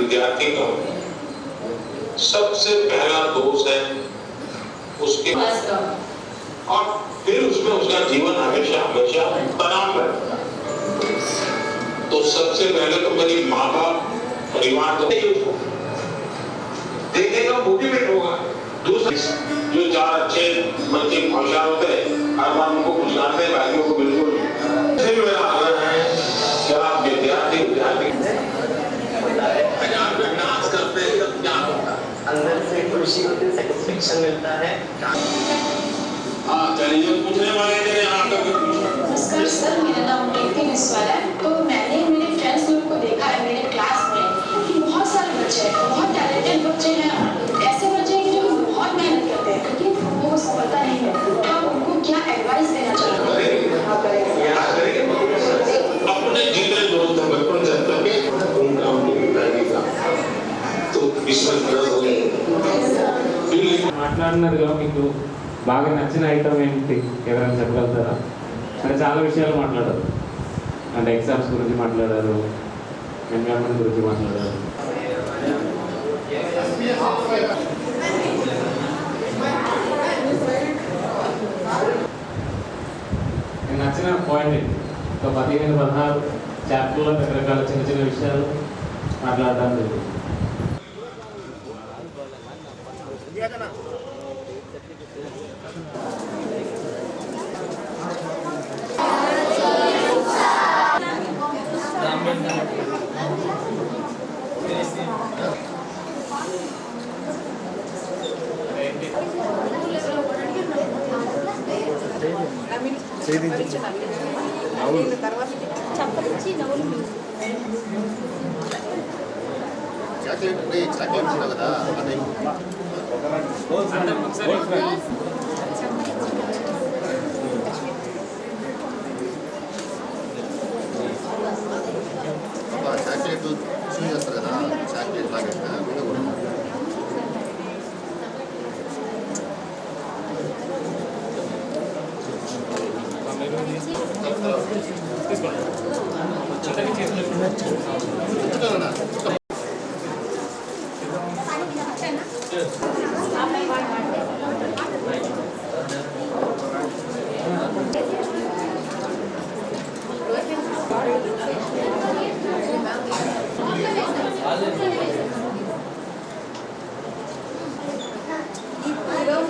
विद्यार्थी का सबसे पहला दोष है उसके और फिर उसमें उसका जीवन हमेशा हमेशा तनाव रहता है। तो सबसे पहले तो मेरी माँ बाप परिवार तो नहीं उसको देखेगा मोटिवेट होगा। दूसरा जो चार अच्छे बच्चे होशियार होते हैं हर बार उनको कुछ जानते हैं बाकियों को बिल्कुल फिर मेरा आग्रह है कि आप विद्यार्थी विद्यार्थी आज आप जब डांस करते हैं तब क्या होता है अंदर से खुशी होती है मिलता है। हाँ चलिए पूछने वाले थे यहाँ का नमस्कार सर मेरा नाम प्रीति बिस्वाल है। तो मैंने मेरे फ्रेंड्स लोग को देखा है मेरे क्लास में कि बहुत सारे बच्चे हैं बहुत टैलेंटेड बच्चे हैं। ऐसे बच्चे हैं जो बहुत मेहनत करते हैं लेकिन उनको सफलता नहीं मिलती तो आप उनको क्या एडवाइस देना अपने दोस्त हैं बचपन से तक उनका तो हो మాట్లాడినదిలో మీకు బాగా నచ్చిన ఐటమ్ ఏంటి? ఎవరైనా చెప్పగలుగుతారా? అంటే చాలా విషయాలు మాట్లాడారు. అంటే ఎగ్జామ్స్ గురించి మాట్లాడారు ఎన్విరాన్మెంట్ గురించి మాట్లాడారు. నచ్చిన పాయింట్ ఏంటి? ఒక పదిహేను పదహారు చాప్టర్లో రకరకాల చిన్న చిన్న విషయాలు మాట్లాడడం జరిగింది. చాక్లెట్ చాక్లెట్ కదా అది ఒక చాక్లెట్ చూస్ చేస్తారు కదా చాక్లెట్ లాగా వీడియో కూడా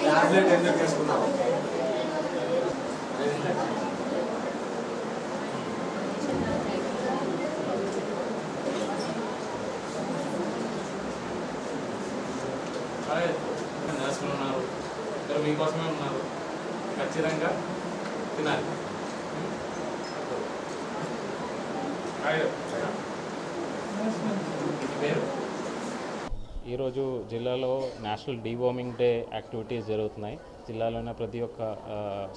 టాబ్లెట్ ఎందుకు తీసుకున్నావు అలాగే నర్సులు ఉన్నారు ఇద్దరు మీకోసమే ఉన్నారు. ఖచ్చితంగా తినాలి. పేరు? ఈరోజు జిల్లాలో నేషనల్ డీవార్మింగ్ డే యాక్టివిటీస్ జరుగుతున్నాయి. జిల్లాలోని ప్రతి ఒక్క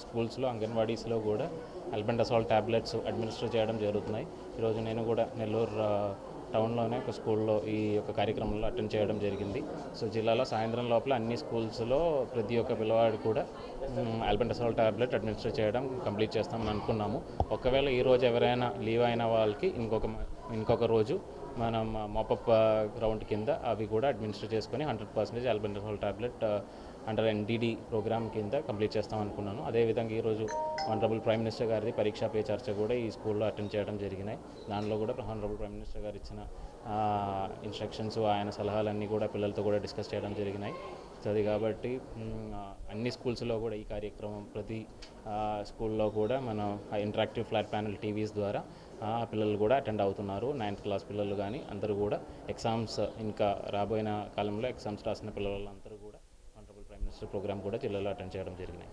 స్కూల్స్లో అంగన్వాడీస్లో కూడా అల్బెండసాల్ ట్యాబ్లెట్స్ అడ్మినిస్టర్ చేయడం జరుగుతున్నాయి. ఈరోజు నేను కూడా నెల్లూరు టౌన్లోనే ఒక స్కూల్లో ఈ యొక్క కార్యక్రమంలో అటెండ్ చేయడం జరిగింది. సో జిల్లాలో సాయంత్రం లోపల అన్ని స్కూల్స్లో ప్రతి ఒక్క పిల్లవాడు కూడా అల్బెండసాల్ ట్యాబ్లెట్ అడ్మినిస్టర్ చేయడం కంప్లీట్ చేస్తామని అనుకున్నాము. ఒకవేళ ఈరోజు ఎవరైనా లీవ్ అయిన వాళ్ళకి ఇంకొక ఇంకొక రోజు మనం మాపప్ గ్రౌండ్ కింద అవి కూడా అడ్మినిస్టర్ చేసుకొని hundred percentage albendazole tablet under NDD program కింద కంప్లీట్ చేస్తాం అనుకున్నాను. అదేవిధంగా ఈరోజు ఆనరబుల్ ప్రైమ్ మినిస్టర్ గారిది పరీక్షా పే చర్చ కూడా ఈ స్కూల్లో అటెండ్ చేయడం జరిగినాయి. దానిలో కూడా ఆనరబుల్ ప్రైమ్ మినిస్టర్ గారు ఇచ్చిన ఇన్స్ట్రక్షన్స్ ఆయన సలహాలన్నీ కూడా పిల్లలతో కూడా డిస్కస్ చేయడం జరిగినాయి. వస్తుంది కాబట్టి అన్ని స్కూల్స్లో కూడా ఈ కార్యక్రమం ప్రతి స్కూల్లో కూడా మనం ఇంటరాక్టివ్ ఫ్లాట్ ప్యానల్ టీవీస్ ద్వారా ఆ, పిల్లలు కూడా అటెండ్ అవుతున్నారు. నైన్త్ క్లాస్ పిల్లలు కానీ అందరూ కూడా ఎగ్జామ్స్ ఇంకా రాబోయిన కాలంలో ఎగ్జామ్స్ రాసిన పిల్లలందరూ కూడా ఆనరబుల్ ప్రైమ్ మినిస్టర్ ప్రోగ్రామ్ కూడా జిల్లాలో అటెండ్ చేయడం జరిగినాయి.